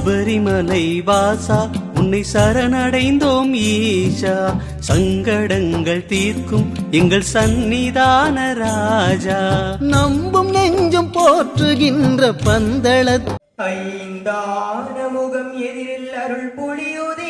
சபரிமலை வாசா உன்னை சரணடைந்தோம் ஈஷா. சங்கடங்கள் தீர்க்கும் எங்கள் சந்நிதான ராஜா. நம்பும் நெஞ்சும் போற்றுகின்ற பந்தள ஐந்தான முகம் எதிரில் அருள் பொழியுதே.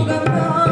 முகம்தான்.